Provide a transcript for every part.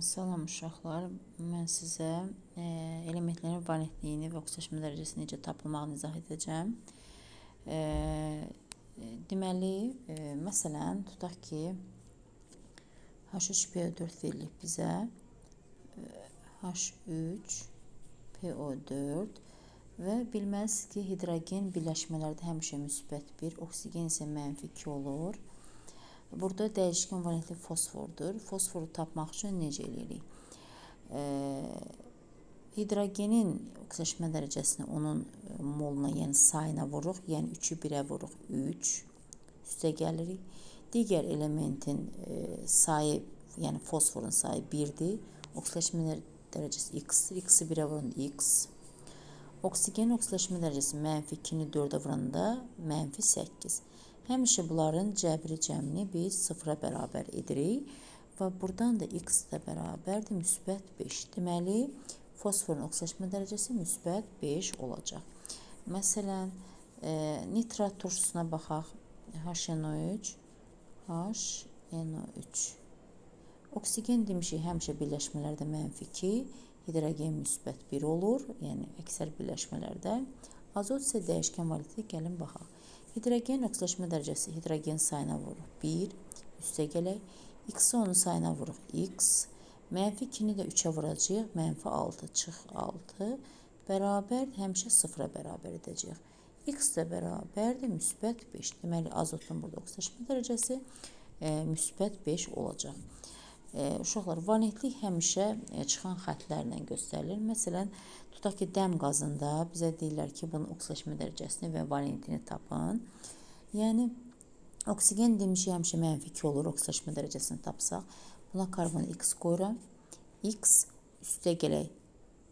Salam uşaqlar. Mən sizə e, elementlərin valentliyini və oksidaşma dərəcəsi necə tapılmağını izah edəcəm. E, deməli, e, məsələn, tutaq ki, H3PO4 verilib bizə. H3PO4 və bilməlisiniz ki, hidrogen birləşmələrdə həmişə müsbət 1, oksigen isə mənfi 2 olur. Burada dəyişkən valentli fosfordur. Fosforu tapmaq üçün necə eləyirik? E, hidrogenin oksidaşma dərəcəsini onun e, moluna, yəni sayına vururuq. Yəni 3-ü 1-ə vururuq 3. Üstə gəlirik. Digər elementin e, sayı, yəni fosforun sayı 1-dir. Oksidaşma dərəcəsi x-dir. X-i 1-ə vuranda x. Oksigenin oksidaşma dərəcəsi mənfi 2-ni 4-ə vuranda mənfi 8. Həmişə bunların cəbri cəmini biz sıfıra bərabər edirik və buradan da x də bərabərdir müsbət 5. Deməli, fosforun oksidaşma dərəcəsi müsbət 5 olacaq. Məsələn, e, nitrat turşusuna baxaq. HNO3 HNO3 Oksigen demişik həmişə birləşmələrdə mənfi 2, hidrogen müsbət 1 olur, yəni əksər birləşmələrdə. Azot isə dəyişkən valetli gəlin baxaq. Hidrogen oksidaşma dərəcəsi hidrogen sayına vururuq 1, üstə gələk. X-i onun sayına vururuq x. Mənfi 2-ni də 3-ə vuracağıq. Mənfi 6 çıx 6 bərabər həmişə 0-a bərabər edəcəyik. X də bərabərdir müsbət 5. Deməli azotun burada oksidaşma dərəcəsi e, müsbət 5 olacaq. E, uşaqlar valentlik həmişə e, çıxan xətlərlə göstərilir. Məsələn, Tutaq ki, dəm qazında bizə deyirlər ki, bunun oksidaşma dərəcəsini və valentini tapın. Yəni oksigen demişik həmişə mənfi 2 olur oksidaşma dərəcəsini tapsaq. Buna karbon x qoyuram. x üstə gələk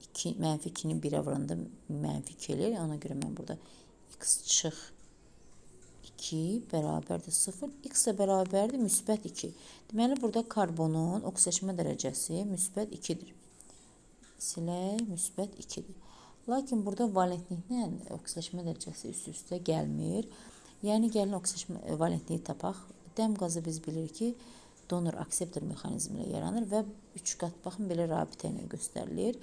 2 mənfi 2-ni 1-ə vuranda mənfi 2 eləyir. Ona görə mən burada x çıx 2 bərabərdir 0. x də bərabərdir müsbət 2. Deməli burada karbonun oksidaşma dərəcəsi müsbət 2-dir silək müsbət 2-dir. Lakin burada valentliklə oksidaşma dərəcəsi üst-üstə gəlmir. Yəni gəlin oksidaşma e, valentliyi tapaq. Dəm qazı biz bilirik ki, donor akseptor mexanizmi ilə yaranır və 3 qat baxın belə rabitə ilə göstərilir.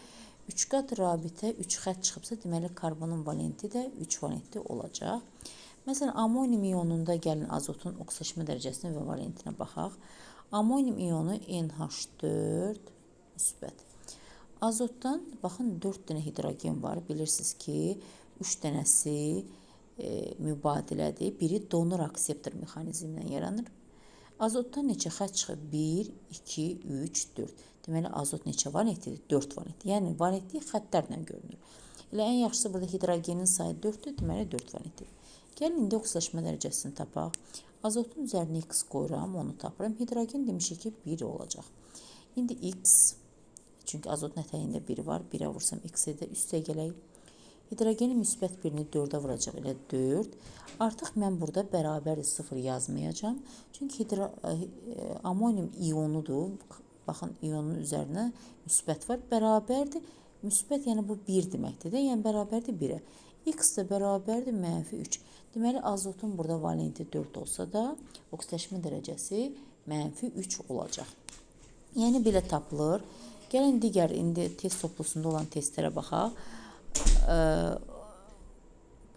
3 qat rabitə 3 xətt çıxıbsa, deməli karbonun valenti də 3 valentli olacaq. Məsələn, amonium ionunda gəlin azotun oksidaşma dərəcəsinə və valentinə baxaq. Amonium ionu NH4 müsbət Azotdan baxın 4 dənə hidrogen var. Bilirsiniz ki, 3 dənəsi e, mübadilədir. Biri donor akseptor mexanizmindən yaranır. Azotdan neçə xətt çıxır? 1, 2, 3, 4. Deməli azot neçə valentlidir? 4 valentli. Yəni valentlik xəttlərlə görünür. Elə ən yaxşısı burada hidrogenin sayı 4-dür, deməli 4 valentlidir. Gəlin indi oksidaşma dərəcəsini tapaq. Azotun üzərinə x qoyuram, onu tapıram. Hidrogen demişik ki, 1 olacaq. İndi x Çünki azot ətəyində 1 var. 1-ə vursam x-ə də üstə gələk. Hidrogenin müsbət 1-ni 4-ə vuracaq. Elə 4. Artıq mən burada bərabər 0 yazmayacağam. Çünki hidro e, amonium ionudur. Baxın ionun üzərinə müsbət var. Bərabərdir. Müsbət yəni bu 1 deməkdir də. Yəni bərabərdir 1-ə. X də bərabərdir mənfi 3. Deməli azotun burada valenti 4 olsa da oksidaşma dərəcəsi mənfi 3 olacaq. Yəni belə tapılır. Gəlin digər indi test toplusunda olan testlərə baxaq.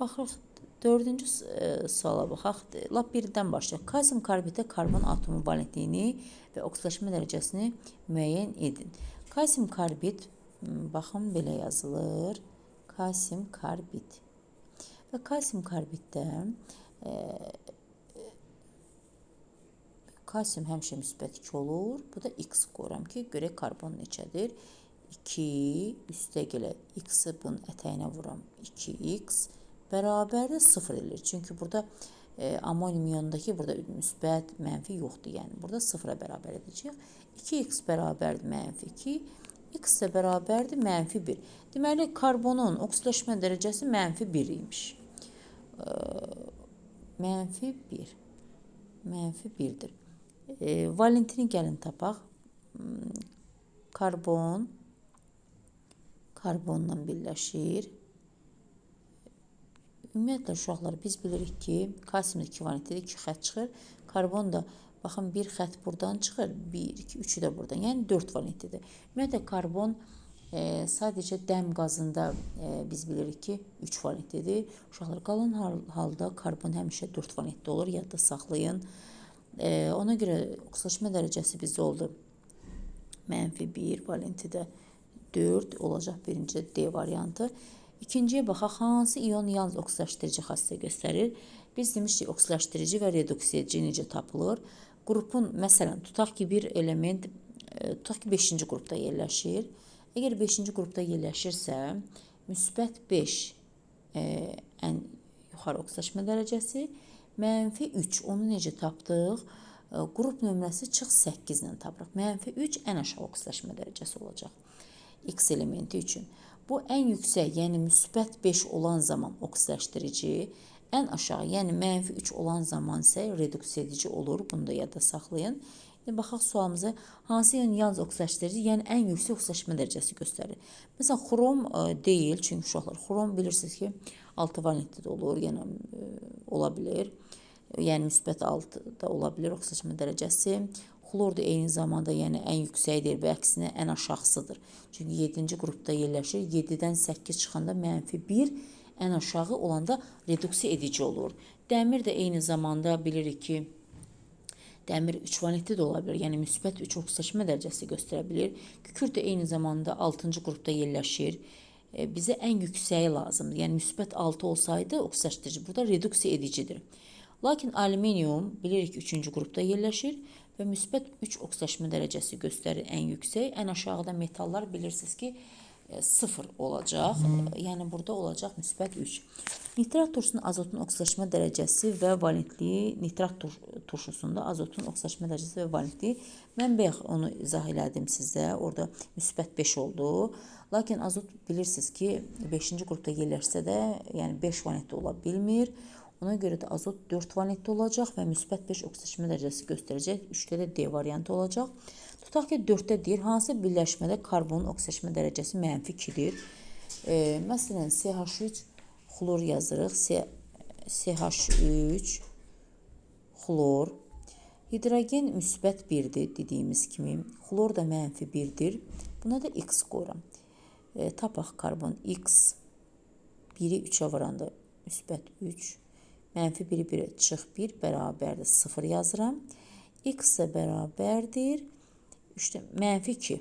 Baxırıq dördüncü suala baxaq. Lap birdən başlayaq. Kalsium karbiddə karbon atomu valentliyini və oksidaşma dərəcəsini müəyyən edin. Kalsium karbid baxın belə yazılır. Kalsium karbid. Və kalsium karbiddə e, Kalsium həmişə müsbət 2 olur. Bu da x qoyuram ki, görək karbon neçədir? 2 üstə gələ x-i bunun ətəyinə vuram. 2x bərabərdir 0 eləyir. Çünki burada e, amonium ionundakı burada müsbət, mənfi yoxdur. Yəni burada 0-a bərabər edəcəyik. 2x bərabərdir mənfi 2. X də bərabərdir mənfi 1. Deməli, karbonun oksidaşma dərəcəsi mənfi 1 imiş. E, mənfi 1. Mənfi 1-dir. E, valentini gəlin tapaq. Hmm, karbon karbonla birləşir. Ümumiyyətlə uşaqlar biz bilirik ki, kalsium ekvivalentidir 2 xətt çıxır. Karbon da Baxın bir xətt buradan çıxır. 1 2 3-ü də buradan. Yəni 4 valentlidir. Ümumiyyətlə karbon e, sadəcə dəm qazında e, biz bilirik ki 3 valentlidir. Uşaqlar qalan hal, halda karbon həmişə 4 valentli olur. Yadda saxlayın. E, ona görə oksidaşma dərəcəsi bizdə oldu. Mənfi 1 valentidə 4 olacaq birinci D variantı. İkinciyə baxaq hansı ion yalnız oksidləşdirici xassəyə göstərir? Biz demişdik oksidləşdirici və reduks edici necə tapılır? Qrupun məsələn tutaq ki bir element e, tutaq ki 5-ci qrupda yerləşir. Əgər 5-ci qrupda yerləşirsə, müsbət 5 e, ən yuxarı oksidləşmə dərəcəsi, mənfi 3 onu necə tapdıq? E, qrup nömrəsi çıx 8 ilə tapırıq. Mənfi 3 ən aşağı oksidləşmə dərəcəsi olacaq. X elementi üçün. Bu ən yüksək, yəni müsbət 5 olan zaman oksidləşdirici, ən aşağı, yəni mənfi 3 olan zaman isə reduks edici olur. Bunu da yadda saxlayın. İndi baxaq sualımıza. Hansı yəni yalnız oksidləşdirici, yəni ən yüksək oksidləşmə dərəcəsi göstərir. Məsələn, xrom ə, deyil, çünki uşaqlar xrom bilirsiniz ki, 6 valentli də olur, yəni ə, ola bilər. Yəni müsbət 6 da ola bilər oksidləşmə dərəcəsi. Xlor da eyni zamanda yəni ən yüksəkdir və əksinə ən aşağısıdır. Çünki 7-ci qrupda yerləşir. 7-dən 8 çıxanda mənfi 1, ən aşağı olanda reduksiya edici olur. Dəmir də eyni zamanda bilirik ki, dəmir 3 valentli də ola bilər. Yəni müsbət 3 oksidləşmə dərəcəsi göstərə bilər. Kükürt də eyni zamanda 6-cı qrupda yerləşir. E, bizə ən yüksəyi lazımdır. Yəni müsbət 6 olsaydı oksidləşdirici, burada reduksiya edicidir. Lakin alüminium bilirik 3-cü qrupda yerləşir və müsbət 3 oksidləşmə dərəcəsi göstərir ən yüksək. Ən aşağıda metallar bilirsiniz ki, 0 olacaq. Yəni burada olacaq müsbət 3. Nitrat turşusunun azotun oksidləşmə dərəcəsi və valentliyi nitrat tur turşusunda azotun oksidləşmə dərəcəsi və valentliyi mən bayaq onu izah elədim sizə. Orada müsbət 5 oldu. Lakin azot bilirsiniz ki, 5-ci qrupda yerləşsə də, yəni 5 valentli ola bilmir. Ona görə də azot 4 valentli olacaq və müsbət 5 oksidləşmə dərəcəsi göstərəcək. 3-də də D variantı olacaq. Tutaq ki, 4-də deyir, hansı birləşmədə karbonun oksidləşmə dərəcəsi mənfi 2-dir. E, məsələn, CH3 xlor yazırıq. CH3 xlor. Hidrogen müsbət 1-dir dediyimiz kimi. Xlor da mənfi 1-dir. Buna da X qoyuram. E, tapaq karbon X 1-i 3-ə vuranda müsbət 3 Mənfi 1 1 çıx 1 bərabərdir 0 yazıram. X isə bərabərdir. İşte mənfi 2.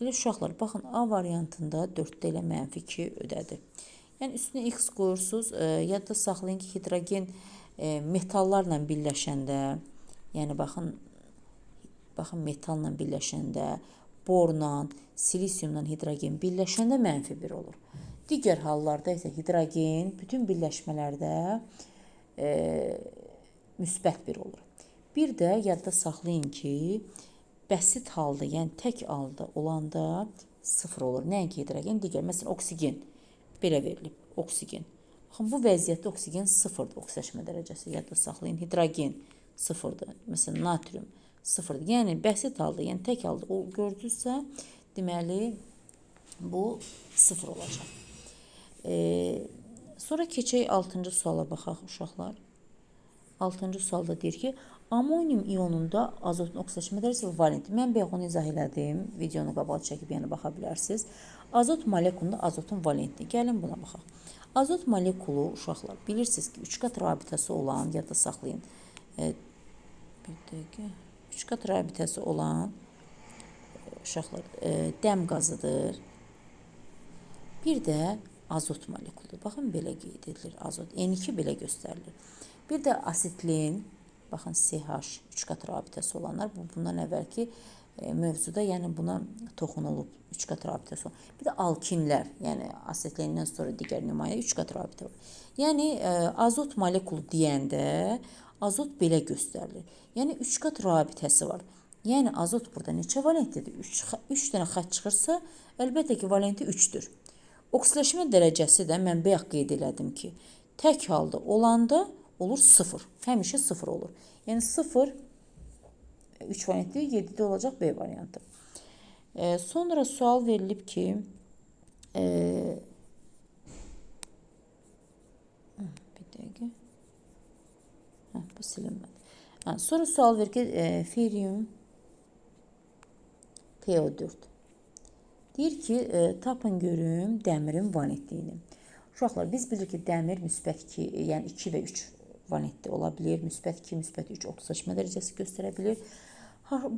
Elə uşaqlar, baxın A variantında 4-də elə mənfi 2 ödədi. Yəni üstünə X qoyursunuz. E, yadda saxlayın ki, hidrogen e, metallarla birləşəndə, yəni baxın baxın metalla birləşəndə, borla, silisiumla hidrogen birləşəndə mənfi 1 olur. Digər hallarda isə hidrogen bütün birləşmələrdə e, müsbət bir olur. Bir də yadda saxlayın ki, bəsit halda, yəni tək halda olanda 0 olur. Nəinki hidrogen, digər məsələn oksigen belə verilib. Oksigen. Baxın bu vəziyyətdə oksigen 0-dır oksidləşmə dərəcəsi. Yadda saxlayın. Hidrogen 0-dır. Məsələn natrium 0-dır. Yəni bəsit halda, yəni tək halda o gördünüzsə, deməli bu 0 olacaq. Eee Sonra keçək 6-cı suala baxaq uşaqlar. 6-cı sualda deyir ki, amonium ionunda azotun oksidləşmə dərəcəsi valent. Mən bayaq onu izah elədim. Videonu qabağa çəkib yəni baxa bilərsiniz. Azot molekulunda azotun valentliyi. Gəlin buna baxaq. Azot molekulu uşaqlar bilirsiniz ki, 3 qat rabitəsi olan, yadda saxlayın. E, bir dəqiqə. 3 qat rabitəsi olan uşaqlar e, dəm qazıdır. Bir də azot molekulu. Baxın belə qeyd edilir azot. N2 belə göstərilir. Bir də asitlin, baxın CH 3 qat rabitəsi olanlar bu bundan əvvəlki e, mövzuda, yəni buna toxunulub 3 qat rabitəsi olan. Bir də alkinlər, yəni asetlindən sonra digər nümayə 3 qat rabitə var. Yəni e, azot molekulu deyəndə azot belə göstərilir. Yəni 3 qat rabitəsi var. Yəni azot burada neçə valentlidir? 3 3 dənə xətt çıxırsa, əlbəttə ki, valenti 3-dür. Oksidləşmə dərəcəsi də mən bayaq qeyd elədim ki, tək halda olanda olur 0. Həmişə 0 olur. Yəni 0 3 variantı 7-də olacaq B variantı. E, sonra sual verilib ki, e, bir dəqiqə. Hə, bu silinmədi. Ha, sonra sual verir ki e, feryum PO4. Deyir ki, e, tapın görüm dəmirin valentliyini. Uşaqlar, biz bilirik ki, dəmir müsbət 2, yəni 2 və 3 valentli ola bilər. Müsbət 2, müsbət 3 oksidaşma dərəcəsi göstərə bilər.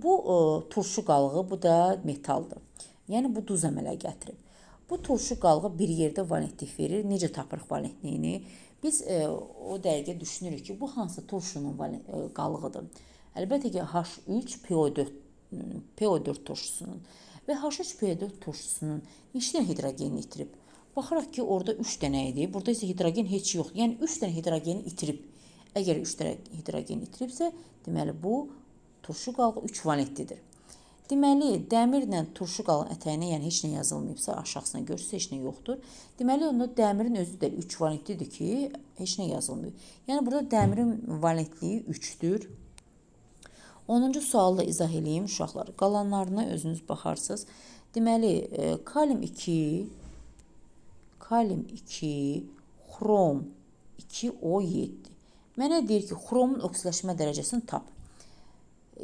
Bu e, turşu qalığı, bu da metaldır. Yəni bu duz əmələ gətirib. Bu turşu qalığı bir yerdə valentlik verir. Necə tapırıq valentliyini? Biz e, o dəqiqə düşünürük ki, bu hansı turşunun valen- e, qalığıdır? Əlbəttə ki, H3PO4 PO4 turşusunun və H3PO4 turşusunun dənə hidrogenini itirib? Baxırıq ki, orada 3 dənə idi. Burada isə hidrogen heç yoxdur. Yəni 3 dənə hidrogeni itirib. Əgər 3 dənə hidrogen itiribsə, deməli bu turşu qalığı 3 valentlidir. Deməli, dəmirlə turşu qalan ətəyinə, yəni heç nə yazılmayıbsa, aşağısına görsə heç nə yoxdur. Deməli, onda dəmirin özü də 3 valentlidir ki, heç nə yazılmıyor. Yəni burada dəmirin valentliyi 3-dür. 10-cu sualı da izah eləyim uşaqlar. Qalanlarına özünüz baxarsınız. Deməli, kalium 2, kalium 2, xrom 2O7. Mənə deyir ki, xromun oksidləşmə dərəcəsini tap.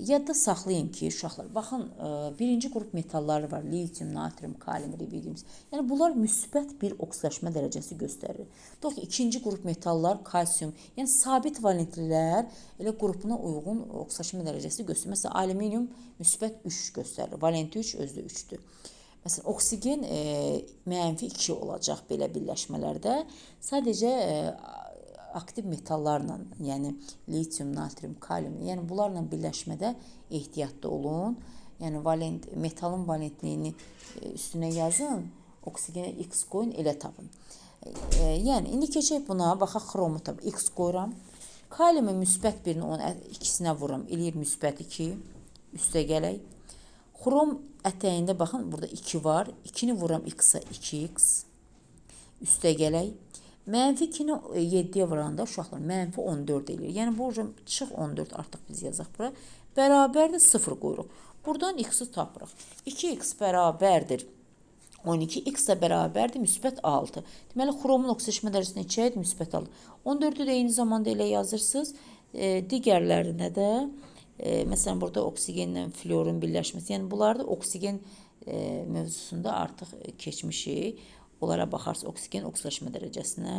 Yadda saxlayın ki, uşaqlar, baxın, e, birinci qrup metalları var. Litium, natrium, kalium, rubidium. Yəni bunlar müsbət bir oksidləşmə dərəcəsi göstərir. Ki, ikinci qrup metallar kalsium, yəni sabit valentlilər elə qrupuna uyğun oksidləşmə dərəcəsi göstərir. Məsələn, alüminium müsbət 3 göstərir. Valenti 3 özü də 3-dür. Məsələn, oksigen e, mənfi 2 olacaq belə birləşmələrdə. Sadəcə e, aktiv metallarla, yəni litium, natrium, kalium, yəni bunlarla birləşmədə ehtiyatlı olun. Yəni valent metalın valentliyini e, üstünə yazın, oksigenə X qoyun, elə tapın. E, yəni indi keçək buna, baxaq xromu tap X qoyuram. Kaliumu müsbət birini onun ikisinə vururam, eləyir müsbət 2. Üstə gələk. Xrom ətəyində baxın, burada 2 var. 2-ni vururam X-a 2X. Üstə gələk. Mənfi 2-ni 7-yə vuranda uşaqlar mənfi 14 eləyir. Yəni bu hocam çıx 14 artıq biz yazaq bura. Bərabərdir 0 qoyuruq. Buradan x-i tapırıq. 2x bərabərdir 12 x də bərabərdir müsbət 6. Deməli xromun oksidləşmə dərəcəsi neçədir? Müsbət 6. 14-ü də eyni zamanda elə yazırsınız. E, digərlərinə də e, məsələn burada oksigenlə fluorun birləşməsi. Yəni bunlarda oksigen e, mövzusunda artıq keçmişik. Onlara baxarsınız oksigen oksidləşmə dərəcəsinə.